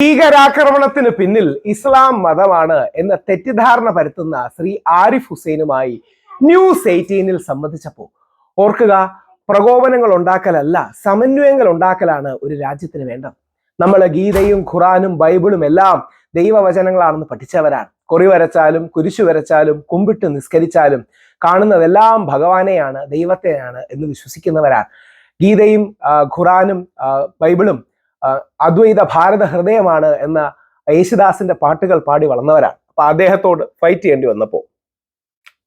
ഭീകരാക്രമണത്തിന് പിന്നിൽ ഇസ്ലാം മതമാണ് എന്ന തെറ്റിദ്ധാരണ പരത്തുന്ന ശ്രീ ആരിഫ് ഹുസൈനുമായി ന്യൂസ് എയ്റ്റീനിൽ സംബന്ധിച്ചപ്പോൾ ഓർക്കുക പ്രകോപനങ്ങൾ ഉണ്ടാക്കലല്ല സമന്വയങ്ങൾ ഉണ്ടാക്കലാണ് ഒരു രാജ്യത്തിന് വേണ്ടത്. നമ്മൾ ഗീതയും ഖുറാനും ബൈബിളും എല്ലാം ദൈവവചനങ്ങളാണെന്ന് പഠിച്ചവരാണ്. കുറി വരച്ചാലും കുരിശു വരച്ചാലും കുമ്പിട്ട് നിസ്കരിച്ചാലും കാണുന്നതെല്ലാം ഭഗവാനെയാണ് ദൈവത്തെയാണ് എന്ന് വിശ്വസിക്കുന്നവരാണ്. ഗീതയും ഖുറാനും ബൈബിളും അദ്വൈത ഭാരത ഹൃദയമാണ് എന്ന യേശുദാസിന്റെ പാട്ടുകൾ പാടി വളർന്നവരാണ്. അപ്പൊ അദ്ദേഹത്തോട് ഫൈറ്റ് ചെയ്യേണ്ടി വന്നപ്പോൾ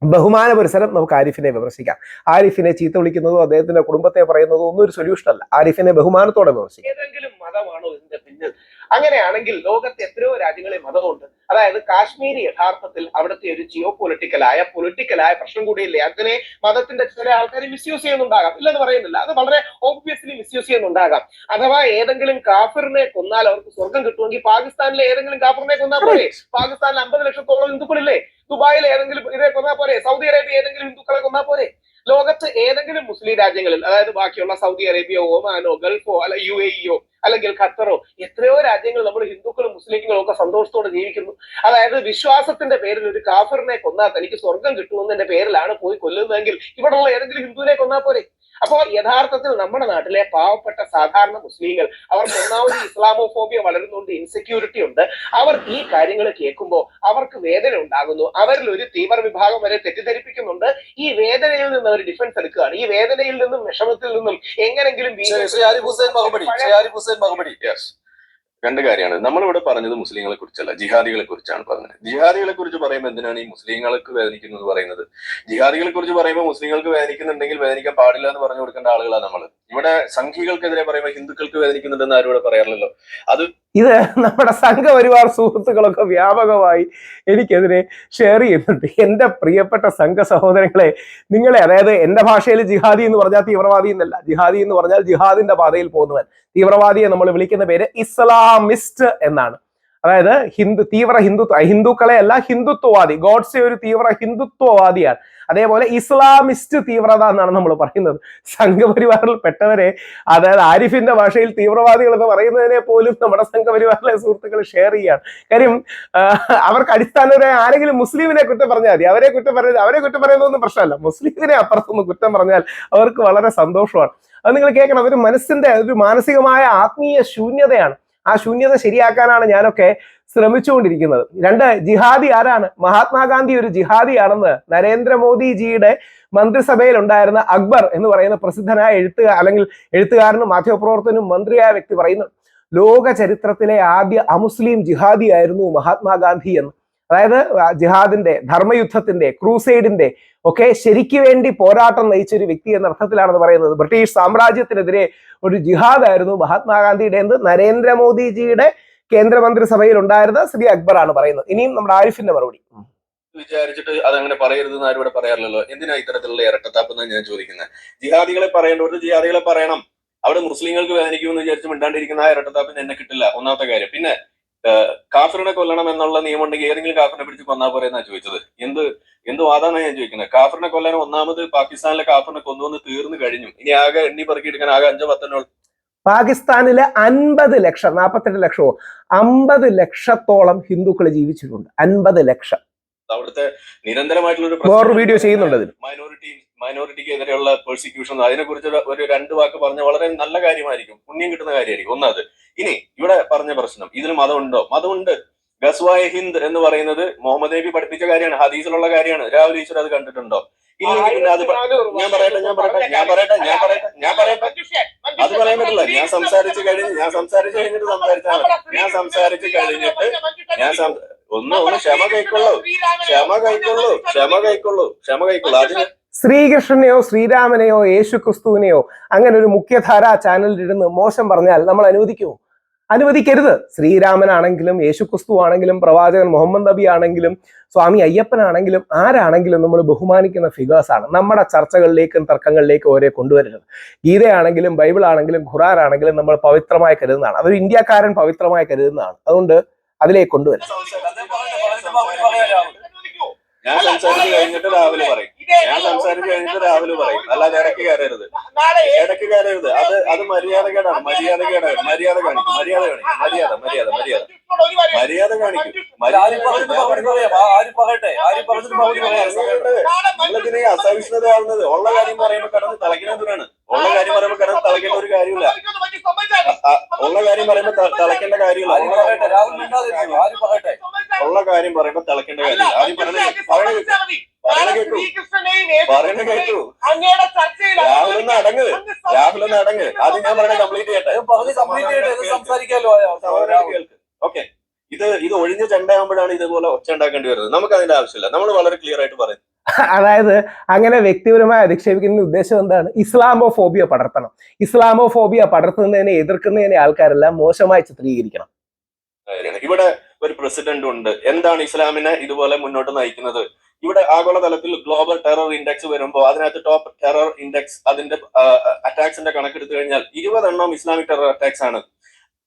ബഹുമാന പരിസരം നമുക്ക് ആരിഫിനെ വിമർശിക്കാം. ആരിഫിനെ ചീത്ത വിളിക്കുന്നതോ അദ്ദേഹത്തിന്റെ കുടുംബത്തെ പറയുന്നതോ ഒന്നും ഒരു സൊല്യൂഷൻ അല്ല. ആരിഫിനെ ബഹുമാനത്തോടെ വിമർശിക്കാം. ഏതെങ്കിലും മതമാണോ ഇതിന്റെ പിന്നിൽ? അങ്ങനെയാണെങ്കിൽ ലോകത്ത് എത്രയോ രാജ്യങ്ങളിൽ മതമുണ്ട്. അതായത് കാശ്മീർ യഥാർത്ഥത്തിൽ അവിടുത്തെ ഒരു ജിയോ പൊളിറ്റിക്കലായ പൊളിറ്റിക്കലായ പ്രശ്നം കൂടിയില്ലേ? അതിനെ മതത്തിന്റെ ചില ആൾക്കാർ മിസ്യൂസ് ചെയ്യുന്നുണ്ടാകാം. ഇല്ലെന്ന് പറയുന്നില്ല. അത് വളരെ ഓബ്വിയസ്ലി മിസ്യൂസ് ചെയ്യുന്നുണ്ടാകാം. അഥവാ ഏതെങ്കിലും കാഫിറിനെ കൊന്നാൽ അവർക്ക് സ്വർഗം കിട്ടുമെങ്കിൽ പാകിസ്ഥാനിലെ ഏതെങ്കിലും കാഫിറിനെ കൊന്നാൽ പോലെ പാകിസ്ഥാനിൽ അമ്പത് ലക്ഷത്തോളം ഹിന്ദുക്കളില്ലേ? ദുബായിലെ ഏതെങ്കിലും ഇതേ കൊന്നാൽ പോരെ? സൗദി അറേബ്യ ഏതെങ്കിലും ഹിന്ദുക്കളെ കൊന്നാൽ പോരെ? ലോകത്ത് ഏതെങ്കിലും മുസ്ലിം രാജ്യങ്ങളിൽ അതായത് ബാക്കിയുള്ള സൗദി അറേബ്യയോ ഒമാനോ ഗൾഫോ അല്ല യു എഇയോ അല്ലെങ്കിൽ ഖത്തറോ എത്രയോ രാജ്യങ്ങൾ നമ്മൾ ഹിന്ദുക്കളും മുസ്ലിങ്ങളും ഒക്കെ സന്തോഷത്തോടെ ജീവിക്കുന്നു. അതായത് വിശ്വാസത്തിന്റെ പേരിൽ ഒരു കാഫറിനെ കൊന്നാൽ തനിക്ക് സ്വർഗം കിട്ടുമെന്നതിന്റെ പേരിലാണ് പോയി കൊല്ലുന്നതെങ്കിൽ ഇവിടെയുള്ള ഏതെങ്കിലും ഹിന്ദുവിനെ കൊന്നാൽ പോരെ? അപ്പോൾ യഥാർത്ഥത്തിൽ നമ്മുടെ നാട്ടിലെ പാവപ്പെട്ട സാധാരണ മുസ്ലിങ്ങൾ അവർക്ക് ഒന്നാമത് ഇസ്ലാമോഫോബിയ വളരുന്നുണ്ട് ഇൻസെക്യൂരിറ്റി ഉണ്ട്. അവർ ഈ കാര്യങ്ങൾ കേൾക്കുമ്പോൾ അവർക്ക് വേദന ഉണ്ടാകുന്നു. അവരിൽ ഒരു തീവ്ര വിഭാഗം വരെ തെറ്റിദ്ധരിപ്പിക്കുന്നുണ്ട്. ഈ വേദനയിൽ നിന്ന് അവർ ഡിഫൻസ് എടുക്കുകയാണ്. ഈ വേദനയിൽ നിന്നും വിഷമത്തിൽ നിന്നും എങ്ങനെങ്കിലും ഹുസൈൻ മഹബടി യെസ് രണ്ട് കാര്യമാണ്. നമ്മളിവിടെ പറഞ്ഞത് മുസ്ലിങ്ങളെ കുറിച്ചല്ല ജിഹാദികളെ കുറിച്ചാണ് പറഞ്ഞത്. ജിഹാദികളെ കുറിച്ച് പറയുമ്പോൾ എന്തിനാണ് ഈ മുസ്ലിങ്ങൾക്ക് വേദനിക്കുന്നത് പറയുന്നത്? ജിഹാദികളെ കുറിച്ച് പറയുമ്പോൾ മുസ്ലിങ്ങൾക്ക് വേദനിക്കുന്നുണ്ടെങ്കിൽ വേദനിക്കാൻ പാടില്ല എന്ന് പറഞ്ഞു കൊടുക്കേണ്ട ആളുകളാണ് നമ്മൾ ഇവിടെ സംഘികൾക്കെതിരെ പറയുമ്പോൾ ഹിന്ദുക്കൾക്ക് വേദനിക്കുന്നുണ്ടെന്ന് ആരും ഇവിടെ പറയാറില്ലല്ലോ. ഇത് നമ്മുടെ സംഘപരിവാർ സുഹൃത്തുക്കളൊക്കെ വ്യാപകമായി എനിക്കെതിരെ ഷെയർ ചെയ്യുന്നുണ്ട്. എന്റെ പ്രിയപ്പെട്ട സംഘ സഹോദരങ്ങളെ നിങ്ങളെ അതായത് എന്റെ ഭാഷയിൽ ജിഹാദി എന്ന് പറഞ്ഞാൽ തീവ്രവാദി എന്നല്ല. ജിഹാദി എന്ന് പറഞ്ഞാൽ ജിഹാദിന്റെ പാതയിൽ പോകുന്നവൻ. തീവ്രവാദിയെ നമ്മൾ വിളിക്കുന്ന പേര് ഇസ്ലാമിസ്റ്റ് എന്നാണ്. അതായത് ഹിന്ദു തീവ്ര ഹിന്ദുത്വ ഹിന്ദുക്കളെ അല്ല ഹിന്ദുത്വവാദി. ഗോഡ്സെ ഒരു തീവ്ര ഹിന്ദുത്വവാദിയാണ്. അതേപോലെ ഇസ്ലാമിസ്റ്റ് തീവ്രത എന്നാണ് നമ്മൾ പറയുന്നത്. സംഘപരിവാറിൽ പെട്ടവരെ അതായത് ആരിഫിന്റെ ഭാഷയിൽ തീവ്രവാദികൾ എന്ന് പറയുന്നതിനെ പോലും നമ്മുടെ സംഘപരിവാറിലെ സുഹൃത്തുക്കൾ ഷെയർ ചെയ്യാണ് കാര്യം അവർക്ക് അടിസ്ഥാനപരമായി ആരെങ്കിലും മുസ്ലിമിനെ കുറ്റം പറഞ്ഞാൽ മതി. അവരെ കുറ്റം പറയുന്നത് അവരെ കുറ്റം പറയുന്നതൊന്നും പ്രശ്നമല്ല. മുസ്ലിമിനെ അപ്പുറത്തൊന്ന് കുറ്റം പറഞ്ഞാൽ അവർക്ക് വളരെ സന്തോഷമാണ്. അത് നിങ്ങൾ കേൾക്കണം. അതൊരു മനസ്സിന്റെ ഒരു മാനസികമായ ആത്മീയ ശൂന്യതയാണ്. ആ ശൂന്യത ശരിയാക്കാനാണ് ഞാനൊക്കെ ശ്രമിച്ചുകൊണ്ടിരിക്കുന്നത്. രണ്ട് ജിഹാദി ആരാണ്? മഹാത്മാഗാന്ധി ഒരു ജിഹാദിയാണെന്ന് നരേന്ദ്രമോദിജിയുടെ മന്ത്രിസഭയിൽ ഉണ്ടായിരുന്ന അക്ബർ എന്ന് പറയുന്ന പ്രസിദ്ധനായ എഴുത്തുകാർ അല്ലെങ്കിൽ എഴുത്തുകാരനും മാധ്യമപ്രവർത്തനും മന്ത്രിയായ വ്യക്തി പറയുന്നു ലോക ചരിത്രത്തിലെ ആദ്യ അമുസ്ലിം ജിഹാദി ആയിരുന്നു മഹാത്മാഗാന്ധി എന്ന്. അതായത് ജിഹാദിന്റെ ധർമ്മയുദ്ധത്തിന്റെ ക്രൂസൈഡിന്റെ ഒക്കെ ശരിക്കു വേണ്ടി പോരാട്ടം നയിച്ച ഒരു വ്യക്തി എന്ന അർത്ഥത്തിലാണെന്ന് പറയുന്നത്. ബ്രിട്ടീഷ് സാമ്രാജ്യത്തിനെതിരെ ഒരു ജിഹാദായിരുന്നു മഹാത്മാഗാന്ധിയുടെ എന്ന് നരേന്ദ്രമോദിജിയുടെ കേന്ദ്രമന്ത്രിസഭയിൽ ഉണ്ടായിരുന്ന ശ്രീ അക്ബർ ആണ് പറയുന്നത്. ഇനിയും നമ്മുടെ ആരിഫിന്റെ മറുപടി. വിചാരിച്ചിട്ട് അതങ്ങനെ പറയരുതെന്ന് ആരും പറയാറില്ലല്ലോ. എന്തിനാ ഇത്തരത്തിലുള്ള ഇരട്ടത്താപ്പ് എന്നാണ് ഞാൻ ചോദിക്കുന്നത്. ജിഹാദികളെ പറയേണ്ടത് ജിഹാദികളെ പറയണം. അവിടെ മുസ്ലിങ്ങൾക്ക് വേദനിക്കുമെന്ന് വിചാരിച്ച് മിണ്ടാണ്ടിരിക്കുന്ന ആ ഇരട്ടത്താപ്പിന് എന്നെ കിട്ടില്ല. ഒന്നാമത്തെ കാര്യം. പിന്നെ കാഫിറിനെ കൊല്ലണം എന്നുള്ള നിയമം ഉണ്ടെങ്കിൽ ഏതെങ്കിലും കാഫിറിനെ പിടിച്ച് കൊന്നാ പോരെ എന്നാ ചോദിച്ചത്? എന്ത് എന്ത് വാദാണ് ഞാൻ ചോദിക്കുന്നത്? കാഫിറിനെ കൊല്ലാൻ ഒന്നാമത് പാകിസ്ഥാനിലെ കാഫിറിനെ കൊന്നുവന്ന് തീർന്നു കഴിഞ്ഞു. ഇനി ആകെ എണ്ണി പെറുക്കിയെടുക്കാൻ ആകെ അഞ്ചോ പത്തെണ്ണോ പാകിസ്ഥാനിലെ അൻപത് ലക്ഷം നാൽപ്പത്തെട്ട് ലക്ഷമോ അമ്പത് ലക്ഷത്തോളം ഹിന്ദുക്കൾ ജീവിച്ചിട്ടുണ്ട്. അൻപത് ലക്ഷം. അവിടുത്തെ നിരന്തരമായിട്ടുള്ള ഒരു വീഡിയോ ചെയ്യുന്നുണ്ട് മൈനോറിറ്റി മൈനോറിറ്റിക്ക് എതിരെയുള്ള പെർസിക്യൂഷൻ അതിനെ കുറിച്ച് ഒരു രണ്ട് വാക്ക് പറഞ്ഞ വളരെ നല്ല കാര്യമായിരിക്കും. പുണ്യം കിട്ടുന്ന കാര്യമായിരിക്കും. ഒന്നത് ഇനി ഇവിടെ പറഞ്ഞ പ്രശ്നം ഇതിൽ മതമുണ്ടോ? മതമുണ്ട്. ഗസ്വായ ഹിന്ദ് എന്ന് പറയുന്നത് മുഹമ്മദ് നബി പഠിപ്പിച്ച കാര്യമാണ് ഹദീസിലുള്ള കാര്യമാണ്. രാഹുൽ ഈശ്വർ അത് കണ്ടിട്ടുണ്ടോ? ഇല്ലെങ്കിൽ പിന്നെ അത് ഞാൻ പറയട്ടെ ഞാൻ പറയട്ടെ ഞാൻ പറയട്ടെ ഞാൻ പറയട്ടെ ഞാൻ പറയട്ടെ. അത് പറയാൻ പറ്റില്ല. ഞാൻ സംസാരിച്ച് കഴിഞ്ഞ് ഞാൻ സംസാരിച്ച് കഴിഞ്ഞിട്ട് സംസാരിച്ചാൽ ഞാൻ സംസാരിച്ച് കഴിഞ്ഞിട്ട് ഞാൻ ഒന്ന് ഒന്ന് ക്ഷമ കൈക്കൊള്ളൂ. ക്ഷമ കൈക്കൊള്ളൂ. ക്ഷമ കൈക്കൊള്ളൂ. ക്ഷമ കൈക്കൊള്ളൂ. അതിന് ശ്രീകൃഷ്ണനെയോ ശ്രീരാമനെയോ യേശു ക്രിസ്തുവിനെയോ അങ്ങനെ ഒരു മുഖ്യധാര ചാനലിൽ ഇരുന്ന് മോശം പറഞ്ഞാൽ നമ്മൾ അനുവദിക്കുമോ അനുവദിക്കരുത്. ശ്രീരാമനാണെങ്കിലും യേശു ക്രിസ്തു ആണെങ്കിലും പ്രവാചകൻ മുഹമ്മദ് നബി ആണെങ്കിലും സ്വാമി അയ്യപ്പനാണെങ്കിലും ആരാണെങ്കിലും നമ്മൾ ബഹുമാനിക്കുന്ന ഫിഗേഴ്സ് ആണ്. നമ്മുടെ ചർച്ചകളിലേക്കും തർക്കങ്ങളിലേക്കും ഓരോ കൊണ്ടുവരരുത്. ഗീതയാണെങ്കിലും ബൈബിൾ ആണെങ്കിലും ഖുറാൻ ആണെങ്കിലും നമ്മൾ പവിത്രമായി കരുതുന്നതാണ്. അതൊരു ഇന്ത്യക്കാരൻ പവിത്രമായി കരുതുന്നതാണ്. അതുകൊണ്ട് അതിലേക്ക് കൊണ്ടുവരും ഞാൻ സംസാരിച്ച് കഴിഞ്ഞിട്ട് രാവിലെ പറയും. ഞാൻ സംസാരിച്ചു കഴിഞ്ഞിട്ട് രാവിലെ പറയും. അല്ലാതെ ഇടയ്ക്ക് കയറരുത്. ഇടയ്ക്ക് കയറരുത്. അത് അത് മര്യാദകേടാണ്. മര്യാദകേടാണ്. മര്യാദ കാണിക്കും. മര്യാദ കാണിക്കും. മര്യാദ മര്യാദ മര്യാദ. മര്യാദ കാണിക്കും. നിങ്ങളിതിനെ അസഹിഷ്ണുത ഉള്ള കാര്യം പറയുമ്പോൾ കടന്ന് തിളയ്ക്കുന്നതിനാണ് ഉള്ള കാര്യം പറയുമ്പോൾ കടന്ന് തിളയ്ക്കേണ്ട ഒരു കാര്യമില്ല. ഉള്ള കാര്യം പറയുമ്പോൾ ത- തിളയ്ക്കേണ്ട കാര്യമില്ല. ഉള്ള കാര്യം പറയുമ്പോൾ തിളയ്ക്കേണ്ട കാര്യമില്ല. ആദ്യം പറയണ കേട്ടു. അങ്ങയുടെ ചർച്ചയിൽ രാഹുൽ ഒന്ന് അടങ്ങ്. രാഹുൽ ഒന്ന് അടങ്ങ്. ആദ്യം ഞാൻ പറയണ കംപ്ലീറ്റ് ചെയ്യട്ടെ. പറഞ്ഞ് കംപ്ലീറ്റ് ചെയ്യട്ടെ സംസാരിക്കാമല്ലോ രാഹുൽ. ഓക്കെ ഇത് ഇത് ഒഴിഞ്ഞ ചെണ്ടയാകുമ്പോഴാണ് ഇതുപോലെ ഒച്ച ഉണ്ടാക്കേണ്ടി വരുന്നത്. നമുക്ക് അതിന്റെ ആവശ്യമില്ല. നമ്മൾ വളരെ ക്ലിയർ ആയിട്ട് പറയും അതായത് അങ്ങനെ വ്യക്തിപരമായി അധിക്ഷേപിക്കുന്ന ഉദ്ദേശം എന്താണ്? ഇസ്ലാമോ ഫോബിയ പടർത്തണം. ഇസ്ലാമോ ഫോബിയ പടർത്തുന്നതിനെ എതിർക്കുന്നതിനെ ആൾക്കാരെല്ലാം മോശമായി ചിത്രീകരിക്കണം. ഇവിടെ ഒരു പ്രസിഡന്റ് ഉണ്ട്. എന്താണ് ഇസ്ലാമിനെ ഇതുപോലെ മുന്നോട്ട് നയിക്കുന്നത്? ഇവിടെ ആഗോളതലത്തിൽ ഗ്ലോബൽ ടെറർ ഇൻഡെക്സ് വരുമ്പോൾ അതിനകത്ത് ടോപ്പ് ടെറർ ഇൻഡെക്സ് അതിന്റെ അറ്റാക്സിന്റെ കണക്കെടുത്തു കഴിഞ്ഞാൽ ഇരുപതെണ്ണം ഇസ്ലാമിക് ടെറർ അറ്റാക്സ് ആണ്.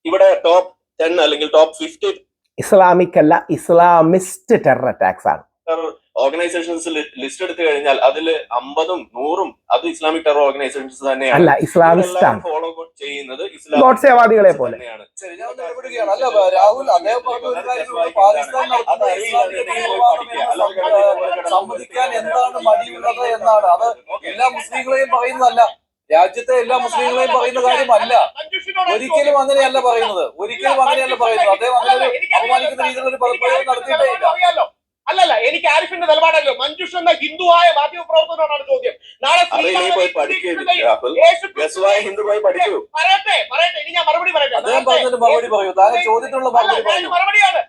ഇവിടെ ടോപ്പ് ടെൻ അല്ലെങ്കിൽ ടോപ്പ് ഫിഫ്റ്റി ഇസ്ലാമിക് അല്ല ഇസ്ലാമിസ്റ്റ് ടെറർ അറ്റാക്സ് ആണ്. ഓർഗനൈസേഷൻസ് ലിസ്റ്റ് എടുത്തു കഴിഞ്ഞാൽ അതിൽ അമ്പതും നൂറും അത് ഇസ്ലാമിക് ടെറർ ഓർഗനൈസേഷൻസ് തന്നെയാണ്. അല്ല ഇസ്ലാമിസ്റ്റ് ആണ്. ഫോളോ ചെയ്യുന്നത് ഗോഡ്സേവാദികളെ പോലെ. സമ്മതിക്കാൻ എന്താണ് മടിയുള്ളത് എന്നാണ്. അത് എല്ലാ മുസ്ലിങ്ങളെയും പറയുന്നതല്ല. രാജ്യത്തെ എല്ലാ മുസ്ലിങ്ങളെയും പറയുന്ന കാര്യമല്ല. ഒരിക്കലും അങ്ങനെയല്ല പറയുന്നത്. ഒരിക്കലും അങ്ങനെയല്ല പറയുന്നത്. അദ്ദേഹം അങ്ങനെ ഒരു അപമാനിക്കുന്ന രീതിയിലുള്ള ഒരു പദപ്രയോഗം നടത്തിയിട്ടേ ഇല്ല അല്ലല്ല എനിക്ക് ആരിഫിന്റെ നിലപാടല്ലോ? മഞ്ജുഷ് എന്ന ഹിന്ദുവായ മാധ്യമ പ്രവർത്തനോടാണ് ചോദ്യം. നാളെ പറയട്ടെ പറയട്ടെ ഇനി ഞാൻ മറുപടി പറയട്ടെ. മഞ്ജുഷ് മറുപടിയാണ്.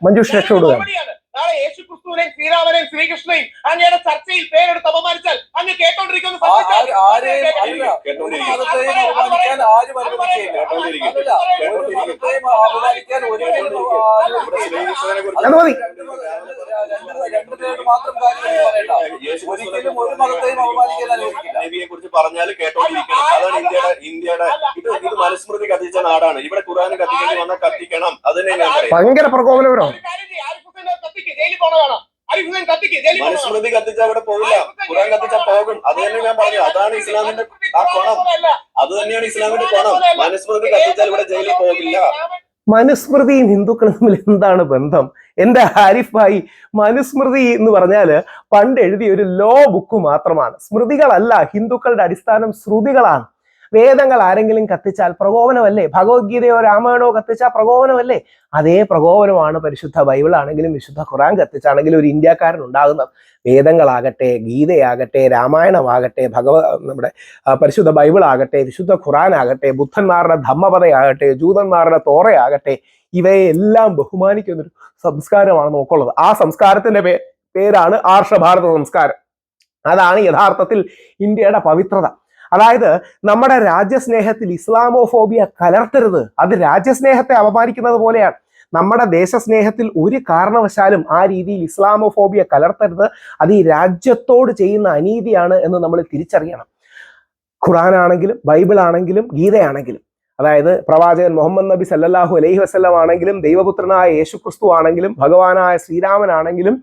നാളെ യേശു ക്രിസ്തുവിനെയും ശ്രീരാമനെയും ശ്രീകൃഷ്ണനെയും അങ്ങയുടെ ചർച്ചയിൽ പേരെടുത്ത് അപമാനിച്ചാൽ അങ്ങ് കേട്ടോണ്ടിരിക്കുന്നു ആര് കേട്ടോണ്ടിരിക്കും. അപമാനിക്കാൻ ഒരിക്കലും മാത്രം കാര്യം പറയണ്ട. ഒരു മതത്തെയും അപമാനിക്കാൻ അനുവദിക്കില്ല. നബിയെ കുറിച്ച് പറഞ്ഞാൽ കേട്ടോണ്ടിരിക്കണം. അതാണ് ഇന്ത്യയുടെ ഇന്ത്യയുടെ ഇത് ഇത് മനുസ്മൃതി കത്തിച്ച നാടാണ്. ഇവിടെ ഖുറാൻ കത്തിക്കേണ്ടി വന്നാൽ കത്തിക്കണം. അത് തന്നെ ഭയങ്കര പ്രകോപനപരമാണ് മനുസ്മൃതി കത്തിച്ച അവിടെ പോകില്ല ഖുറാൻ കത്തിച്ച പോകും. അത് തന്നെ ഞാൻ പറഞ്ഞു അതാണ് ഇസ്ലാമിന്റെ ആ കോണം. അത് തന്നെയാണ് ഇസ്ലാമിന്റെ കോണം. മനുസ്മൃതി കത്തിച്ചാൽ ഇവിടെ ജയിലിൽ പോകില്ല. മനുസ്മൃതിയും ഹിന്ദുക്കളും തമ്മിൽ എന്താണ് ബന്ധം? എന്റെ ഹാരിഫ് ഭായി മനുസ്മൃതി എന്ന് പറഞ്ഞാൽ പണ്ട് എഴുതിയ ഒരു ലോ ബുക്ക് മാത്രമാണ്. സ്മൃതികളല്ല ഹിന്ദുക്കളുടെ അടിസ്ഥാനം ശ്രുതികളാണ്. വേദങ്ങൾ ആരെങ്കിലും കത്തിച്ചാൽ പ്രകോപനമല്ലേ? ഭഗവത്ഗീതയോ രാമായണോ കത്തിച്ചാൽ പ്രകോപനമല്ലേ? അതേ പ്രകോപനമാണ് പരിശുദ്ധ ബൈബിൾ ആണെങ്കിലും വിശുദ്ധ ഖുറാൻ കത്തിച്ചാണെങ്കിലും ഒരു ഇന്ത്യക്കാരൻ ഉണ്ടാകുന്നത്. വേദങ്ങളാകട്ടെ ഗീതയാകട്ടെ രാമായണമാകട്ടെ ഭഗവ നമ്മുടെ പരിശുദ്ധ ബൈബിൾ ആകട്ടെ വിശുദ്ധ ഖുറാൻ ആകട്ടെ ബുദ്ധന്മാരുടെ ധമ്മപതയാകട്ടെ ജൂതന്മാരുടെ തോറയാകട്ടെ ഇവയെല്ലാം ബഹുമാനിക്കുന്ന ഒരു സംസ്കാരമാണ് നോക്കുള്ളത് ആ സംസ്കാരത്തിന്റെ പേരാണ് ആർഷഭാരത സംസ്കാരം. അതാണ് യഥാർത്ഥത്തിൽ ഇന്ത്യയുടെ പവിത്രത. അതായത് നമ്മുടെ രാജ്യസ്നേഹത്തിൽ ഇസ്ലാമോഫോബിയ കലർത്തരുത്. അത് രാജ്യസ്നേഹത്തെ അപമാനിക്കുന്നത് പോലെയാണ്. നമ്മുടെ ദേശസ്നേഹത്തിൽ ഒരു കാരണവശാലും ആ രീതിയിൽ ഇസ്ലാമോഫോബിയ കലർത്തരുത്. അത് ഈ രാജ്യത്തോട് ചെയ്യുന്ന അനീതിയാണ് എന്ന് നമ്മൾ തിരിച്ചറിയണം. ഖുറാനാണെങ്കിലും ബൈബിൾ ആണെങ്കിലും ഗീതയാണെങ്കിലും. അതായത് പ്രവാചകൻ മുഹമ്മദ് നബി സല്ലാഹു അലൈഹി വസ്ലം ആണെങ്കിലും ദൈവപുത്രനായ യേശു ക്രിസ്തു ആണെങ്കിലും ഭഗവാനായ ശ്രീരാമനാണെങ്കിലും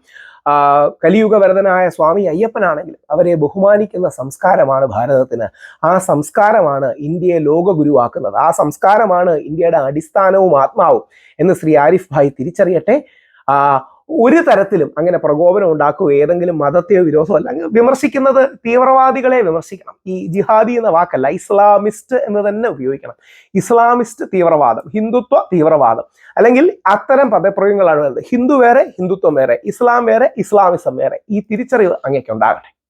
കലിയുഗവരതനായ സ്വാമി അയ്യപ്പനാണെങ്കിലും അവരെ ബഹുമാനിക്കുന്ന സംസ്കാരമാണ് ഭാരതത്തിന്. ആ സംസ്കാരമാണ് ഇന്ത്യയെ ലോകഗുരുവാക്കുന്നത്. ആ സംസ്കാരമാണ് ഇന്ത്യയുടെ അടിസ്ഥാനവും ആത്മാവും എന്ന് ശ്രീ ആരിഫ് ഭായ് തിരിച്ചറിയട്ടെ. ഒരു തരത്തിലും അങ്ങനെ പ്രകോപനം ഉണ്ടാക്കുക ഏതെങ്കിലും മതത്തെയോ വിരോധമോ അല്ല വിമർശിക്കുന്നത് തീവ്രവാദികളെ വിമർശിക്കണം. ഈ ജിഹാദി എന്ന വാക്കല്ല ഇസ്ലാമിസ്റ്റ് എന്ന് തന്നെ ഉപയോഗിക്കണം. ഇസ്ലാമിസ്റ്റ് തീവ്രവാദം ഹിന്ദുത്വ തീവ്രവാദം. അല്ലെങ്കിൽ അത്തരം പദപ്രയോഗങ്ങളാണ് വരുന്നത് ഹിന്ദു വേറെ ഹിന്ദുത്വം വേറെ ഇസ്ലാം വേറെ ഇസ്ലാമിസം വേറെ. ഈ തിരിച്ചറിവ് അങ്ങേക്ക് ഉണ്ടാകട്ടെ.